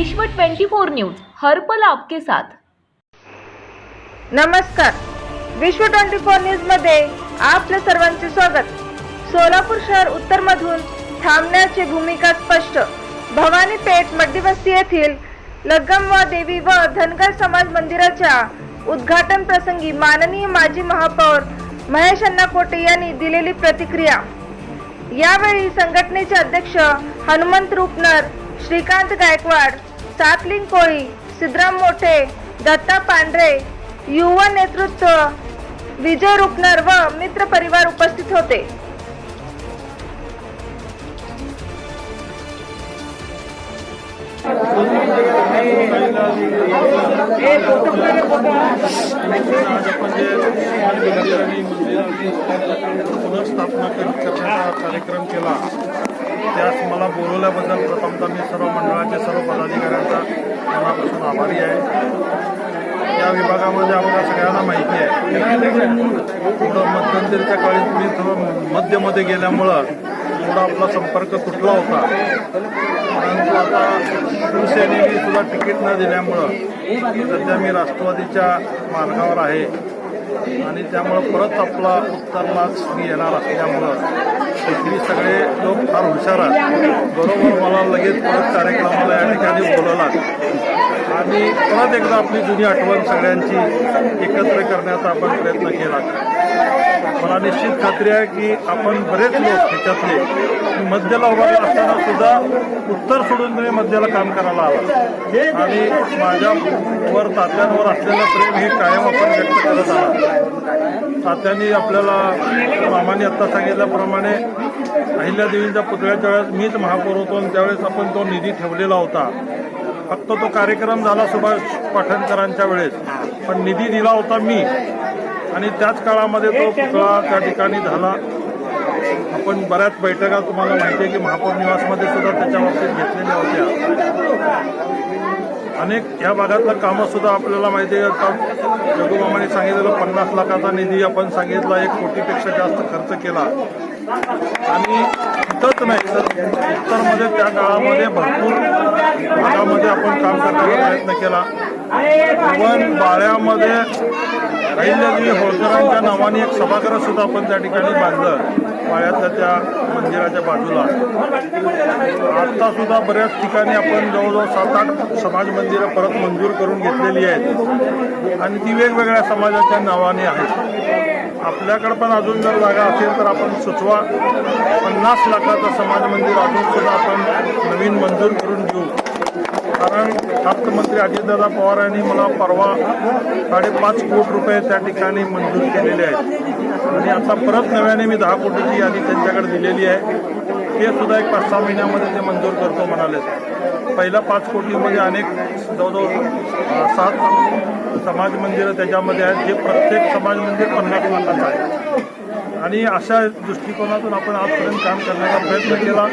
विश्व 24 न्यूज हर्पल आपके साथ. नमस्कार. विश्व ट्वेंटी फोर न्यूजमध्ये आपलं सर्वांचे स्वागत. सोलापूर शहर उत्तर मधून थांबण्याची भूमिका स्पष्ट. भवानी पेठ मड्डीवस्ती येथील लगमवा देवी व धनगर समाज मंदिराच्या उद्घाटन प्रसंगी माननीय माजी महापौर महेश अण्णा कोटे यांनी दिलेली प्रतिक्रिया. यावेळी संघटनेचे अध्यक्ष हनुमंत रूपनर श्रीकांत गायकवाड सातलिंग कोळी सिद्धराम मोठे दत्ता पांढरे युवा नेतृत्व विजय रुपनर व मित्र परिवार उपस्थित होते. पुनर्स्थापना करण्याचा कार्यक्रम केला. त्यास मला बोलवल्याबद्दल प्रथमतः मी सर्व मंडळाचे सर्व पदाधिकाऱ्यांचा मनापासून आभारी आहे. या विभागामध्ये आम्हाला सगळ्यांना माहिती आहे. थोडं मध्यंतरीच्या काळी मी थोडं मध्यमध्ये गेल्यामुळं थोडा आपला संपर्क तुटला होता. परंतु आता शिवसेनेने सुद्धा तिकीट न दिल्यामुळं सध्या मी राष्ट्रवादीच्या मार्गावर आहे. आणि त्यामुळं परत आपला उत्तरलाच मी येणार असल्यामुळं शेतकरी सगळे लोक फार हुशार आहेत. बरोबर मला लगेच परत कार्यक्रमाला या ठिकाणी बोलवलात. आणि परत एकदा आपली जुनी आठवण सगळ्यांची एकत्र करण्याचा आपण प्रयत्न केला. मला निश्चित खात्री आहे की आपण बरेच लोक ह्याच्यातले मध्यला उभारला असताना सुद्धा उत्तर सोडून तुम्ही मध्याला काम करायला आला आणि माझ्यावर तात्यांवर असलेलं प्रेम हे कायम आपण व्यक्त करत आहात. तात्यांनी आपल्याला मामाने आत्ता सांगितल्याप्रमाणे अहिल्यादेवींच्या पुतळ्याच्या वेळेस मीच महापौर होतो आणि त्यावेळेस आपण तो निधी ठेवलेला होता. फक्त तो कार्यक्रम झाला सुभाष पाठणकरांच्या वेळेस. पण निधी दिला होता मी. आणि त्याच काळामध्ये तो पुतळा त्या ठिकाणी झाला. आपण बऱ्याच बैठका तुम्हाला माहिती आहे की महापौर निवासमध्ये सुद्धा त्याच्या बाबतीत घेतलेल्या होत्या. अनेक या भागातलं कामं सुद्धा आपल्याला माहिती आहे. आता रघुमामाने सांगितलेलं पन्नास लाखाचा निधी आपण सांगितला एक कोटीपेक्षा जास्त खर्च केला. आणि इथंच नाही तर उत्तरमध्ये त्या काळामध्ये भरपूर भागामध्ये आपण काम करण्याचा प्रयत्न केला. पण बाळ्यामध्ये अहिल्यादेवी होळकरांच्या नावाने एक सभागृह सुद्धा आपण त्या ठिकाणी बांधलं. बाळ्यातल्या त्या मंदिराच्या बाजूला. आता सुद्धा बऱ्याच ठिकाणी आपण जवळजवळ सात आठ समाज मंदिरं परत मंजूर करून घेतलेली आहेत. आणि ती वेगवेगळ्या समाजाच्या नावाने आहेत. आपल्याकडे पण अजून जर जागा असेल तर आपण सुचवा. पन्नास लाखाचं समाज मंदिर अजून सुद्धा आपण नवीन मंजूर करून घेऊ कारण अर्थमंत्री अजितदादा पवार यांनी मला परवा साडेपाच कोटी रुपये त्या ठिकाणी मंजूर केलेले आहेत. आणि आता परत नव्याने मी दहा कोटीची यादी त्यांच्याकडे दिलेली आहे. ते सुद्धा एक पाच सहा महिन्यामध्ये ते मंजूर करतो म्हणाले. पहिल्या पाच कोटीमध्ये अनेक जवळजवळ सात समाज मंदिरं त्याच्यामध्ये आहेत जे प्रत्येक समाज मंदिर पन्नास लाखाचं आहे. आणि अशा दृष्टिकोनातून आपण आजपर्यंत काम करण्याचा प्रयत्न केला.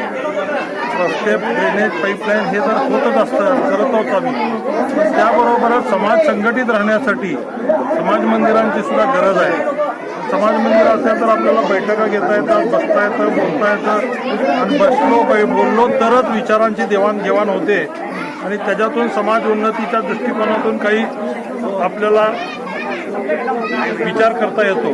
रस्ते ड्रेनेज पाईपलाईन हे जर होतच असतं करत करतोच आम्ही. त्याबरोबरच समाज संघटित राहण्यासाठी समाज मंदिरांची सुद्धा गरज आहे. समाज मंदिर असेल तर आपल्याला बैठका घेता येतात बसता येतं बोलता येतं. आणि बसलो बोललो तरच विचारांची देवाणघेवाण होते. आणि त्याच्यातून समाज उन्नतीच्या दृष्टिकोनातून काही आपल्याला विचार करता येतो.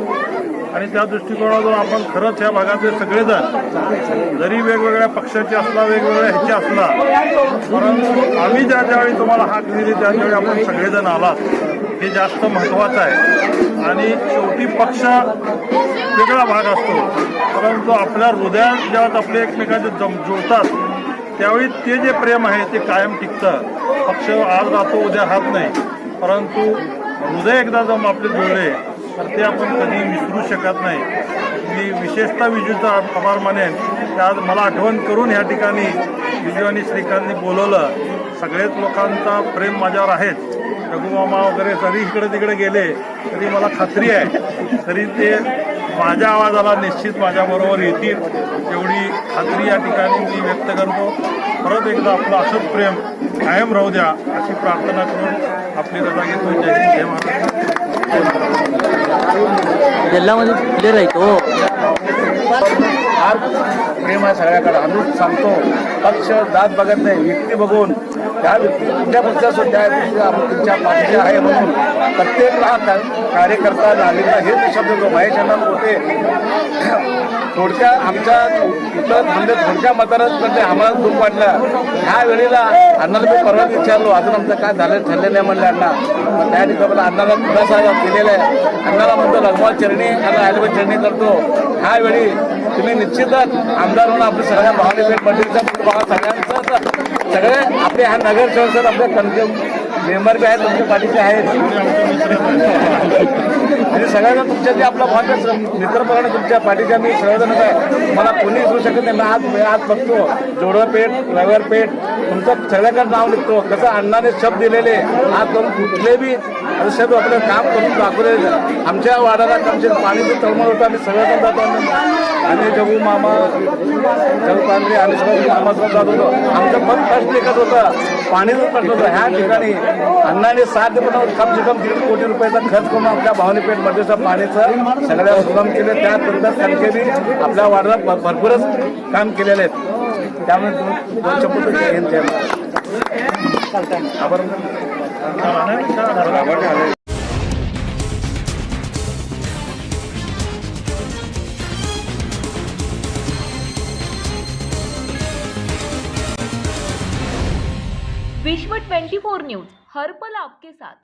आणि त्या दृष्टिकोनातून आपण खरंच या भागातले सगळेजण जरी वेगवेगळ्या पक्षाचे असला वेगवेगळ्या ह्याचे असला परंतु आम्ही ज्या ज्यावेळी तुम्हाला हाक दिली त्यावेळी आपण सगळेजण आलात हे जास्त महत्त्वाचं आहे. आणि शेवटी पक्ष वेगळा भाग असतो. परंतु आपल्या हृदयात जेव्हा आपले एकमेकांचे जम जुळतात त्यावेळी ते जे प्रेम आहे ते कायम टिकतं. पक्ष आज राहतो उद्या हात नाही. परंतु हृदय एकदा जम आपले जुळले तर ते आपण कधी विसरू शकत नाही. मी विशेषतः विजूचा आभार मानेन. त्यात आज मला आठवण करून ह्या ठिकाणी विजू आणि श्रीकांतनी बोलवलं. सगळेच लोकांचा प्रेम माझ्यावर आहेच. रघुमामा वगैरे जरी इकडे तिकडे गेले तरी मला खात्री आहे. तरी ते माझ्या आवाजाला निश्चित माझ्याबरोबर येतील. एवढी खात्री या ठिकाणी मी व्यक्त करतो. परत एकदा आपलं असंच प्रेम कायम राहू द्या. अशी प्रार्थना करून आपली रजा घेतो जय हिंद. जय महाराष्ट्र. जिल्ह्यामध्ये क्लिअर आहे तो फार प्रेम आहे सगळ्याकडे. अनुप सांगतो पक्ष जात बघत नाही व्यक्ती बघून. त्या व्यक्ती कुठल्या पक्षाचं आपण तुमच्या पाठीशी आहे म्हणून प्रत्येक हा कार्यकर्ता नागरिकला हेच शब्द जो महेश यांना होते थोडक्या आमच्या इथं म्हणजे थोडक्या मतानच म्हणजे आम्हाला दुःख वाटलं. ह्या वेळेला अण्णाला मी परवा विचारलो अजून आमचं काय झालं ठरलं नाही? म्हणलं अण्णा त्या ठिकाणी अण्णाला खुलासा केलेला आहे. अण्णाला म्हणतो रघुवाल चरणी आणि आयलबा चरणी करतो. ह्या वेळी तुम्ही निश्चितच आमदार म्हणून आपल्या सगळ्या भावने मंडळीचा बघा सगळे आपले हा नगरसेवक सर आपल्या कन्झ्युम मेंबर बी आहेत तुमच्या पाठीचे आहेत. आणि सगळ्यांना तुमच्या जे आपला भाग मित्रपणाने तुमच्या पाठीच्या मी सर्वजण आहे. मला कोणी विसरू शकत नाही. मी आज मी आज बघतो. जोडवा पेठ रविवार पेठ तुमचं सगळ्याकडे नाव निघतो. कसं अण्णाने शब्द दिलेले आज करून कुठले बी. शब्द आपलं काम करून दाखवले आमच्या वाड्याला आमचे पाणीचं तळमळ होतं आम्ही सगळेजण जातो आणि जगू मामा जगू पांढरे आम्ही सगळं मामासोबत जात होतो. आमचं पण प्रश्न एकच होतं. पाणीचं प्रश्न होतं. ह्या ठिकाणी अण्णाने सात पण कम से कम दीड कोटी रुपयाचा खर्च करून आपल्या पेठ मध्येचं पाण्याचं सगळ्या सुगम केलं त्यानंतर संख्येने आपल्या वार्डात भरपूरच काम केलेले आहेत. त्यामुळे दोन दोन शब्द विश्व 24 न्यूज हर पल आपके साथ.